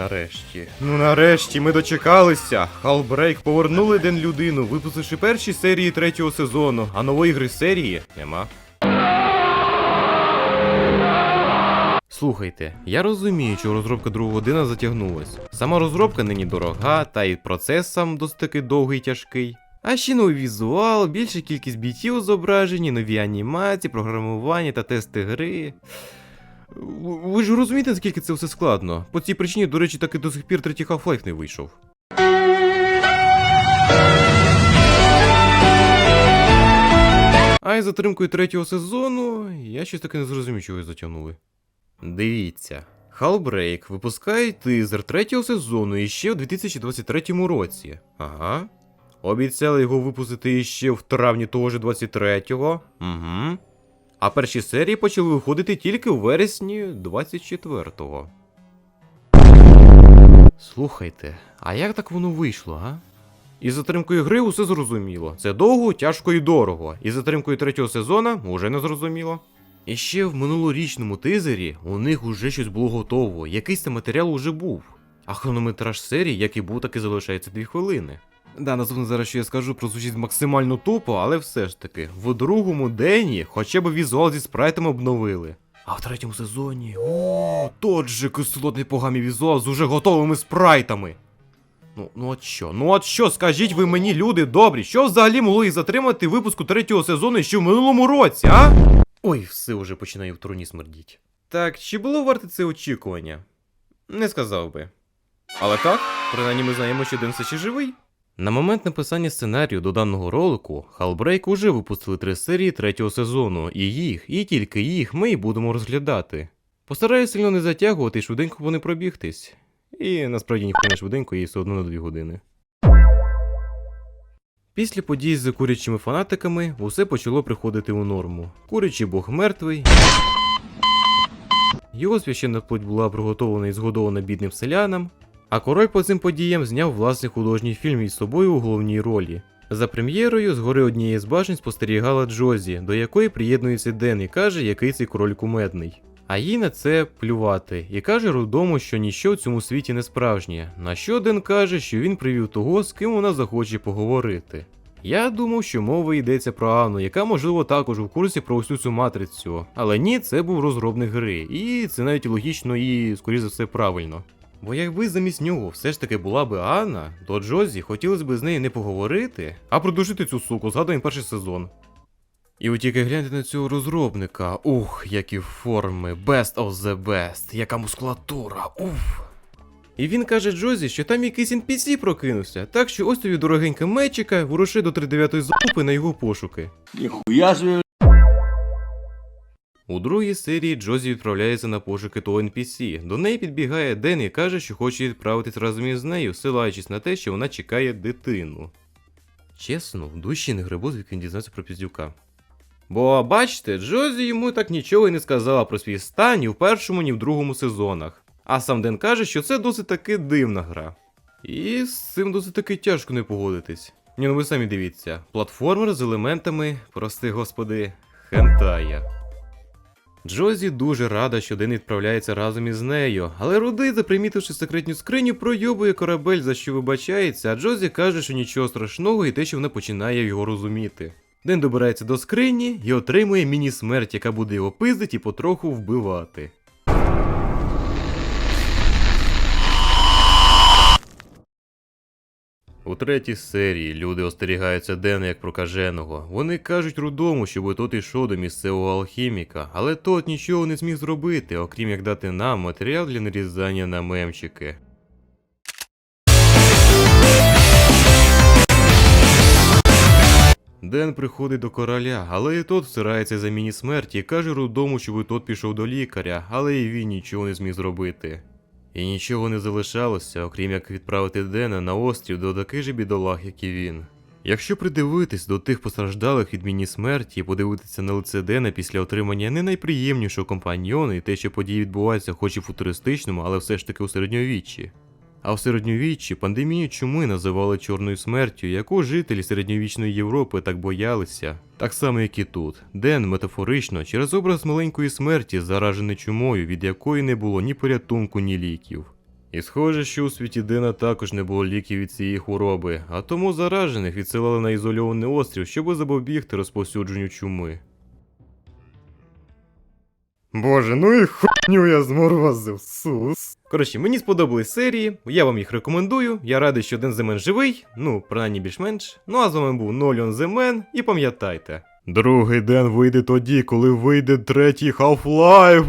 Нарешті. Ну нарешті ми дочекалися. Халбрейк повернули День людину, випустивши перші серії третього сезону, а нової гри серії нема. Слухайте, я розумію, що розробка другого година затягнулась. Сама розробка нині дорога, та й процес сам досить таки довгий і тяжкий. А ще новий візуал, більша кількість бітів у зображенні, нові анімації, програмування та тести гри. Ви ж розумієте, наскільки це все складно? По цій причині, до речі, так і до сих пір третій Half-Life не вийшов. А із затримкою третього сезону я щось таки не зрозумів, чого його затягнули. Дивіться. Halbreak випускає тизер третього сезону іще у 2023 році. Ага. Обіцяли його випустити іще в травні того ж 23-го. Угу. А перші серії почали виходити тільки у вересні 24-го. Слухайте, а як так воно вийшло, а? Із затримкою гри усе зрозуміло. Це довго, тяжко і дорого. Із затримкою третього сезона уже не зрозуміло. І ще в минулорічному тизері у них уже щось було готово, якийсь там матеріал уже був. А хронометраж серії, як і був, так і залишається 2 хвилини. Да, наступне зараз, що я скажу, прозвучить максимально тупо, але все ж таки, в другому дені хоча б візуал зі спрайтами обновили. А в третьому сезоні. О, тот же кислотний поганий візуал з уже готовими спрайтами. Ну, ну от що? Ну от що, скажіть ви мені, люди добрі, що взагалі могло їх затримати випуску третього сезону ще в минулому році, а? Ой, все уже починає в труні смердіть. Так, чи було варте це очікування? Не сказав би. Але так, принаймні ми знаємо, що Ден ще живий. На момент написання сценарію до даного ролику Halbreak уже випустили три серії третього сезону, і їх, і тільки їх ми і будемо розглядати. Постараюсь сильно не затягувати і швиденько вони пробігтись. І насправді ніхто не швиденько, і все одно на дві години. Після подій з курячими фанатиками усе почало приходити у норму. Курячий бог мертвий. Його священна плоть була приготовлена і згодована бідним селянам, а король по цим подіям зняв власний художній фільм із собою у головній ролі. За прем'єрою згори однієї з башень спостерігала Джозі, до якої приєднується Ден і каже, який цей король кумедний. А їй на це плювати, і каже Рудому, що ніщо в цьому світі не справжнє. На що Ден каже, що він привів того, з ким вона захоче поговорити. Я думав, що мова йдеться про Анну, яка можливо також у курсі про усю цю матрицю. Але ні, це був розробник гри, і це навіть логічно і, скоріше за все, правильно. Бо якби замість нього все ж таки була би Анна, то Джозі хотілося б з нею не поговорити, а придушити цю суку, згадуємо перший сезон. І от тільки гляньте на цього розробника. Ух, які форми, best of the best, яка мускулатура, уф. І він каже Джозі, що там якийсь NPC прокинувся, так що ось тобі дорогенька мечика, вируши до 39-ї залупи на його пошуки. Ніхуя собі. У другій серії Джозі відправляється на пошуки того NPC. До неї підбігає Ден і каже, що хоче відправитись разом із нею, силаючись на те, що вона чекає дитину. Чесно, в душі не грибу, звідки він дізнався про піздюка. Бо бачите, Джозі йому так нічого і не сказала про свій стан ні в першому, ні в другому сезонах. А сам Ден каже, що це досить таки дивна гра. І з цим досить таки тяжко не погодитись. Ні, ну ви самі дивіться, платформер з елементами, прости господи, хентая. Джозі дуже рада, що Ден відправляється разом із нею, але Рудий, запримітивши секретню скриню, пройобує корабель, за що вибачається, а Джозі каже, що нічого страшного і те, що вона починає його розуміти. Ден добирається до скрині і отримує міні-смерть, яка буде його пиздить і потроху вбивати. У третій серії люди остерігаються Дена як прокаженого. Вони кажуть рудому, щоб тот ішов до місцевого алхіміка, але тот нічого не зміг зробити, окрім як дати нам матеріал для нарізання на мемчики. Ден приходить до короля, але і тот всирається за міні смерті і каже рудому, щоб тот пішов до лікаря, але і він нічого не зміг зробити. І нічого не залишалося, окрім як відправити Дена на острів до таких же бідолах, як і він. Якщо придивитись до тих постраждалих від міні смерті і подивитися на лице Дена після отримання не найприємнішого компаньйона і те, що події відбуваються хоч і футуристичному, але все ж таки у середньовіччі. А в середньовіччі пандемію чуми називали чорною смертю, яку жителі середньовічної Європи так боялися. Так само, як і тут. Ден метафорично через образ маленької смерті, заражений чумою, від якої не було ні порятунку, ні ліків. І схоже, що у світі Дена також не було ліків від цієї хвороби, а тому заражених відсилали на ізольований острів, щоб запобігти розповсюдженню чуми. Боже, ну і хуйню я зморозив, сус. Коротше, мені сподобались серії, я вам їх рекомендую. Я радий, що один Земен живий, ну, принаймні більш-менш. Ну а з вами був Нольон Земен, і пам'ятайте. Другий день вийде тоді, коли вийде третій Half-Life.